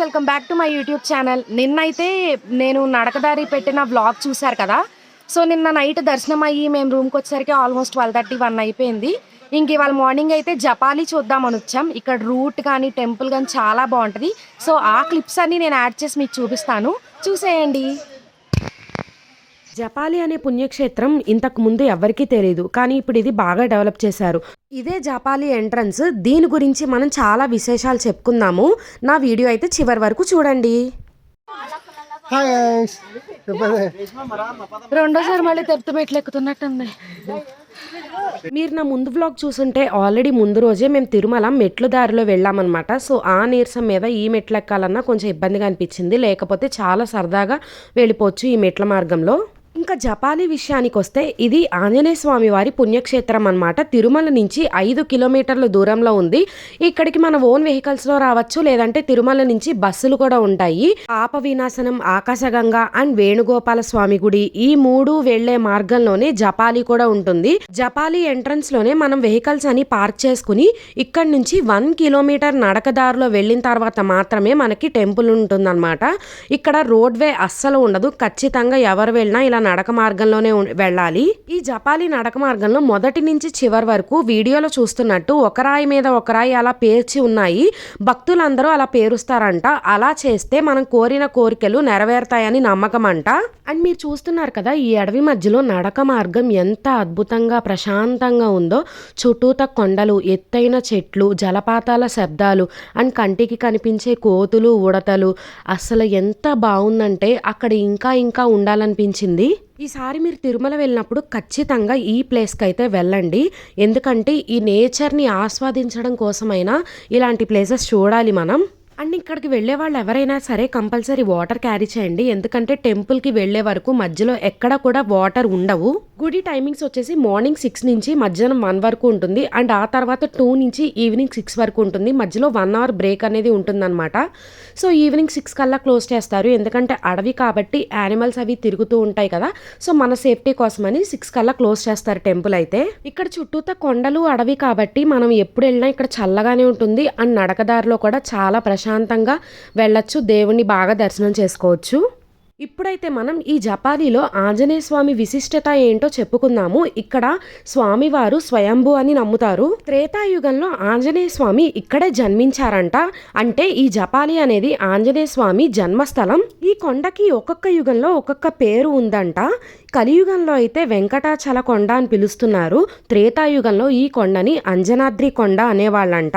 Welcome back to my YouTube channel. నిన్నైతే నేను నడకదారి పెట్టిన బ్లాగ్ చూశారు కదా? సో నిన్న నైట్ దర్శనం అయ్యి మేము రూమ్కి వచ్చేసరికి ఆల్మోస్ట్ ట్వెల్వ్ థర్టీ వన్ అయిపోయింది. ఇంక ఇవాళ మార్నింగ్ అయితే జపాలి చూద్దామని వచ్చాం. ఇక్కడ రూట్ కానీ టెంపుల్ కానీ చాలా బాగుంటుంది. సో ఆ క్లిప్స్ అన్నీ నేను యాడ్ చేసి మీకు చూపిస్తాను. చూసేయండి. జపాలి అనే పుణ్యక్షేత్రం ఇంతకు ముందు ఎవరికీ తెలియదు కానీ ఇప్పుడు ఇది బాగా డెవలప్ చేశారు. ఇదే జపాలి ఎంట్రన్స్ దీని గురించి మనం చాలా విశేషాలు చెప్పుకుందాము. నా వీడియో అయితే చివరి వరకు చూడండి. హాయ్ గైస్ చెప్పండి రెండోసారి మళ్ళీ తెరుతు మెట్లు ఎక్కుతున్నట్టుంది. మీరు నా ముందు వ్లాగ్ చూసుంటే ఆల్రెడీ ముందు రోజే మేము తిరుమల మెట్ల దారిలో వెళ్ళామన్నమాట. సో ఆ నీరసం మీద ఈ మెట్లు ఎక్కాలన్నా కొంచెం ఇబ్బందిగా అనిపించింది. లేకపోతే చాలా సరదాగా వెళ్ళిపోవచ్చు ఈ మెట్ల మార్గంలో. ఇంకా జపాలి విషయానికి వస్తే ఇది ఆంజనేయ స్వామి వారి పుణ్యక్షేత్రం అన్నమాట. తిరుమల నుంచి ఐదు కిలోమీటర్ల దూరంలో ఉంది. ఇక్కడికి మన ఓన్ వెహికల్స్లో రావచ్చు లేదంటే తిరుమల నుంచి బస్సులు కూడా ఉంటాయి. పాప వినాశనం ఆకాశగంగా అండ్ వేణుగోపాల స్వామి గుడి ఈ మూడు వెళ్ళే మార్గంలోనే జపాలి కూడా ఉంటుంది. జపాలి ఎంట్రన్స్లోనే మనం వెహికల్స్ అని పార్క్ చేసుకుని ఇక్కడ నుంచి వన్ కిలోమీటర్ నడకదారిలో వెళ్ళిన తర్వాత మాత్రమే మనకి టెంపుల్ ఉంటుందన్నమాట. ఇక్కడ రోడ్ వే అస్సలు ఉండదు. ఖచ్చితంగా ఎవరు వెళ్ళినా ఇలా నడక మార్గంలోనే ఉం- వెళ్ళాలి. ఈ జపాలి నడక మార్గంలో మొదటి నుంచి చివరి వరకు వీడియోలో చూస్తున్నట్టు ఒక రాయి మీద ఒక రాయి అలా పేర్చి ఉన్నాయి. భక్తులందరూ అలా పేరుస్తారంట. అలా చేస్తే మనం కోరిన కోరికలు నెరవేరుతాయని నమ్మకం అంట అండ్ మీరు చూస్తున్నారు కదా ఈ అడవి మధ్యలో నడక మార్గం ఎంత అద్భుతంగా ప్రశాంతంగా ఉందో. చుట్టూత కొండలు ఎత్తైన చెట్లు జలపాతాల శబ్దాలు అండ్ కంటికి కనిపించే కోతులు ఉడతలు. అసలు ఎంత బాగుందంటే అక్కడ ఇంకా ఇంకా ఉండాలనిపించింది. ఈసారి మీరు తిరుమల వెళ్ళినప్పుడు ఖచ్చితంగా ఈ ప్లేస్కి అయితే వెళ్ళండి. ఎందుకంటే ఈ నేచర్ని ఆస్వాదించడం కోసమైనా ఇలాంటి ప్లేసెస్ చూడాలి మనం. అండ్ ఇక్కడికి వెళ్ళే వాళ్ళు ఎవరైనా సరే కంపల్సరీ వాటర్ క్యారీ చేయండి. ఎందుకంటే టెంపుల్కి వెళ్ళే వరకు మధ్యలో ఎక్కడ కూడా వాటర్ ఉండవు. గుడి టైమింగ్స్ వచ్చేసి మార్నింగ్ సిక్స్ నుంచి మధ్యాహ్నం వన్ వరకు ఉంటుంది. అండ్ ఆ తర్వాత టూ నుంచి ఈవినింగ్ సిక్స్ వరకు ఉంటుంది. మధ్యలో వన్ అవర్ బ్రేక్ అనేది ఉంటుందన్నమాట. సో ఈవినింగ్ సిక్స్ కల్లా క్లోజ్ చేస్తారు. ఎందుకంటే అడవి కాబట్టి యానిమల్స్ అవి తిరుగుతూ ఉంటాయి కదా. సో మన సేఫ్టీ కోసమని సిక్స్ కల్లా క్లోజ్ చేస్తారు టెంపుల్ అయితే. ఇక్కడ చుట్టూతా కొండలు అడవి కాబట్టి మనం ఎప్పుడు వెళ్ళినా ఇక్కడ చల్లగానే ఉంటుంది. అండ్ నడకదారిలో కూడా చాలా ప్రశాంతంగా వెళ్ళొచ్చు దేవుణ్ణి బాగా దర్శనం చేసుకోవచ్చు. ఇప్పుడైతే మనం ఈ జపాలీలో ఆంజనేయ స్వామి విశిష్టత ఏంటో చెప్పుకుందాము. ఇక్కడ స్వామివారు స్వయంభు అని నమ్ముతారు. త్రేతాయుగంలో ఆంజనేయ స్వామి ఇక్కడే జన్మించారంట. అంటే ఈ జపాలి అనేది ఆంజనేయ స్వామి జన్మస్థలం. ఈ కొండకి ఒక్కొక్క యుగంలో ఒక్కొక్క పేరు ఉందంట. కలియుగంలో అయితే వెంకటాచల కొండ అని పిలుస్తున్నారు. త్రేతాయుగంలో ఈ కొండని అంజనాద్రి కొండ అనేవాళ్ళంట.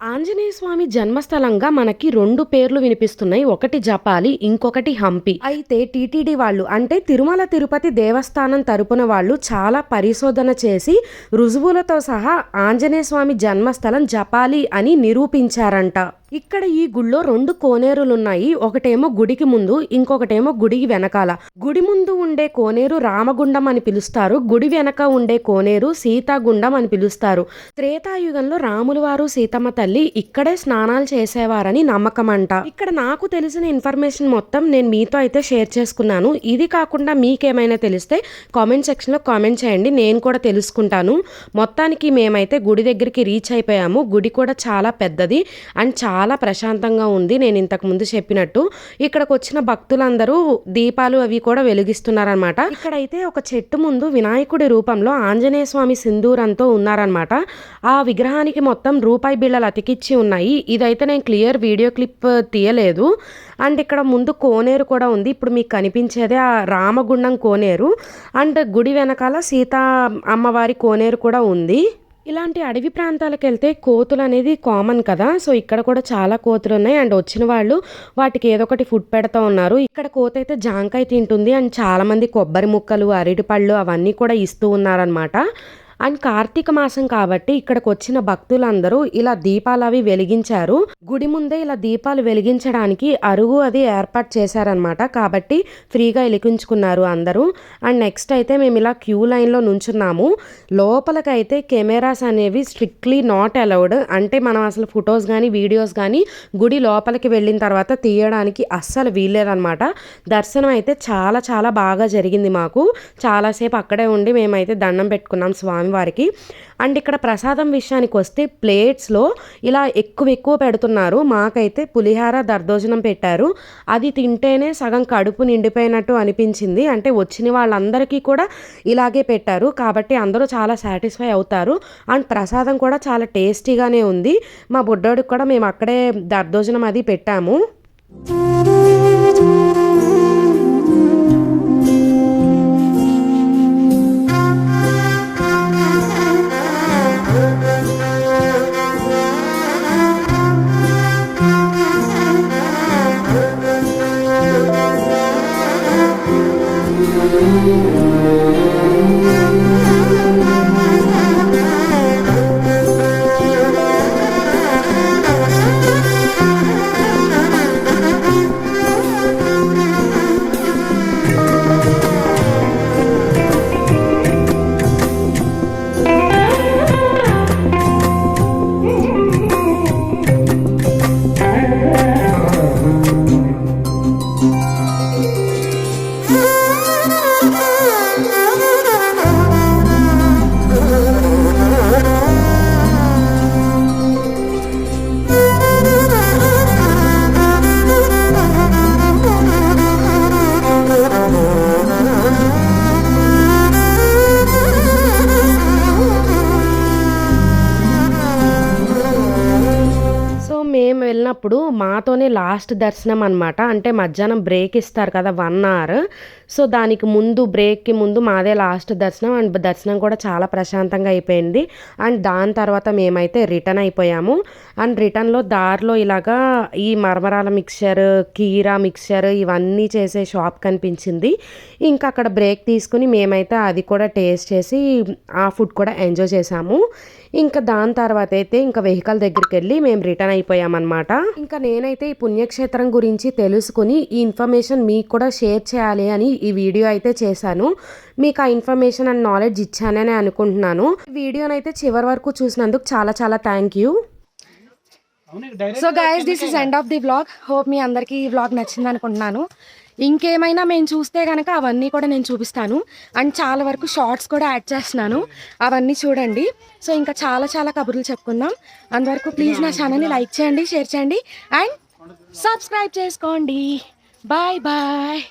ఆంజనేయ స్వామి జన్మస్థలంగా మనకి రెండు పేర్లు వినిపిస్తున్నాయి. ఒకటి జపాలి ఇంకొకటి హంపి. అయితే టీటీడీ వాళ్ళు అంటే తిరుమల తిరుపతి దేవస్థానం తరపున వాళ్ళు చాలా పరిశోధన చేసి రుజువులతో సహా ఆంజనేయ స్వామి జన్మస్థలం జపాలి అని నిరూపించారంట. ఇక్కడ ఈ గుళ్ళో రెండు కోనేరులు ఉన్నాయి ఒకటేమో గుడికి ముందు ఇంకొకటేమో గుడికి వెనకాల. గుడి ముందు ఉండే కోనేరు రామగుండం అని పిలుస్తారు. గుడి వెనక ఉండే కోనేరు సీతాగుండం అని పిలుస్తారు. త్రేతాయుగంలో రాములు వారు సీతమ్మ తల్లి ఇక్కడే స్నానాలు చేసేవారని నమ్మకం అంట ఇక్కడ నాకు తెలిసిన ఇన్ఫర్మేషన్ మొత్తం నేను మీతో అయితే షేర్ చేసుకున్నాను. ఇది కాకుండా మీకేమైనా తెలిస్తే కామెంట్ సెక్షన్లో కామెంట్ చేయండి. నేను కూడా తెలుసుకుంటాను. మొత్తానికి మేమైతే గుడి దగ్గరికి రీచ్ అయిపోయాము. గుడి కూడా చాలా పెద్దది. అండ్ చాలా చాలా ప్రశాంతంగా ఉంది నేను ఇంతకు ముందు చెప్పినట్టు. ఇక్కడికి వచ్చిన భక్తులందరూ దీపాలు అవి కూడా వెలిగిస్తున్నారనమాట. ఇక్కడైతే ఒక చెట్టు ముందు వినాయకుడి రూపంలో ఆంజనేయ స్వామి సింధూరంతో ఉన్నారనమాట. ఆ విగ్రహానికి మొత్తం రూపాయి బిళ్ళలు అతికిచ్చి ఉన్నాయి. ఇదైతే నేను క్లియర్ వీడియో క్లిప్ తీయలేదు. అండ్ ఇక్కడ ముందు కోనేరు కూడా ఉంది. ఇప్పుడు మీకు కనిపించేదే ఆ రామగుండం కోనేరు. అండ్ గుడి వెనకాల సీతా అమ్మవారి కోనేరు కూడా ఉంది. ఇలాంటి అడవి ప్రాంతాలకు వెళ్తే కోతులు అనేది కామన్ కదా. సో ఇక్కడ కూడా చాలా కోతులు ఉన్నాయి అండ్ వచ్చిన వాళ్ళు వాటికి ఏదో ఒకటి ఫుడ్ పెడతా ఉన్నారు. ఇక్కడ కోత అయితే జాంకాయ తింటుంది. అండ్ చాలామంది కొబ్బరి ముక్కలు అరటిపళ్ళు అవన్నీ కూడా ఇస్తూ ఉన్నారనమాట అండ్ కార్తీక మాసం కాబట్టి ఇక్కడికి వచ్చిన భక్తులందరూ ఇలా దీపాలు అవి వెలిగించారు. గుడి ముందే ఇలా దీపాలు వెలిగించడానికి అరుగు అది ఏర్పాటు చేశారనమాట కాబట్టి ఫ్రీగా వెలిగించుకున్నారు అందరూ. అండ్ నెక్స్ట్ అయితే మేము ఇలా క్యూ లైన్లో నుంచున్నాము. లోపలకైతే కెమెరాస్ అనేవి స్ట్రిక్ట్లీ నాట్ అలౌడ్. అంటే మనం అసలు ఫొటోస్ కానీ వీడియోస్ కానీ గుడి లోపలికి వెళ్ళిన తర్వాత తీయడానికి అస్సలు వీల్లేదనమాట దర్శనం అయితే చాలా చాలా బాగా జరిగింది మాకు. చాలాసేపు అక్కడే ఉండి మేమైతే దండం పెట్టుకున్నాం స్వామి స్వామివారికి అండ్ ఇక్కడ ప్రసాదం విషయానికి వస్తే ప్లేట్స్లో ఇలా ఎక్కువ ఎక్కువ పెడుతున్నారు. మాకైతే పులిహార దర్దోజనం పెట్టారు. అది తింటేనే సగం కడుపు నిండిపోయినట్టు అనిపించింది. అంటే వచ్చిన వాళ్ళందరికీ కూడా ఇలాగే పెట్టారు. కాబట్టి అందరూ చాలా సాటిస్ఫై అవుతారు. అండ్ ప్రసాదం కూడా చాలా టేస్టీగానే ఉంది. మా బుడ్డోడికి కూడా మేము అక్కడే దర్దోజనం అది పెట్టాము. వెళ్ళినప్పుడు మాతోనే లాస్ట్ దర్శనం అనమాట అంటే మధ్యాహ్నం బ్రేక్ ఇస్తారు కదా వన్ అవర్. సో దానికి ముందు బ్రేక్కి ముందు మాదే లాస్ట్ దర్శనం. అండ్ దర్శనం కూడా చాలా ప్రశాంతంగా అయిపోయింది. అండ్ దాని తర్వాత మేమైతే రిటర్న్ అయిపోయాము. అండ్ రిటర్న్లో దారిలో ఇలాగా ఈ మరమరాల మిక్చర్ కీరా మిక్చర్ ఇవన్నీ చేసే షాప్ కనిపించింది. ఇంకా అక్కడ బ్రేక్ తీసుకుని మేమైతే అది కూడా టేస్ట్ చేసి ఆ ఫుడ్ కూడా ఎంజాయ్ చేసాము. ఇంకా దాని తర్వాత అయితే ఇంకా వెహికల్ దగ్గరికి వెళ్ళి మేము రిటర్న్ అయిపోయామన్నమాట. ఇంకా నేనైతే ఈ పుణ్యక్షేత్రం గురించి తెలుసుకుని ఈ ఇన్ఫర్మేషన్ మీకు కూడా షేర్ చేయాలి అని ఈ వీడియో అయితే చేశాను. మీకు ఆ ఇన్ఫర్మేషన్ అండ్ నాలెడ్జ్ ఇచ్చానని అనుకుంటున్నాను. వీడియోనైతే చివరి వరకు చూసినందుకు చాలా చాలా thank you. So guys this is end of the vlog hope మీ అందరికీ ఈ వ్లాగ్ నచ్చింది అనుకుంటున్నాను ఇంకేమైనా మేము చూస్తే కనుక అవన్నీ కూడా నేను చూపిస్తాను. అండ్ చాలా వరకు షార్ట్స్ కూడా యాడ్ చేస్తున్నాను. అవన్నీ చూడండి. సో ఇంకా చాలా చాలా కబుర్లు చెప్పుకుందాం. అందువరకు ప్లీజ్ నా ఛానల్ని లైక్ చేయండి షేర్ చేయండి. అండ్ సబ్స్క్రైబ్ చేసుకోండి. Bye bye.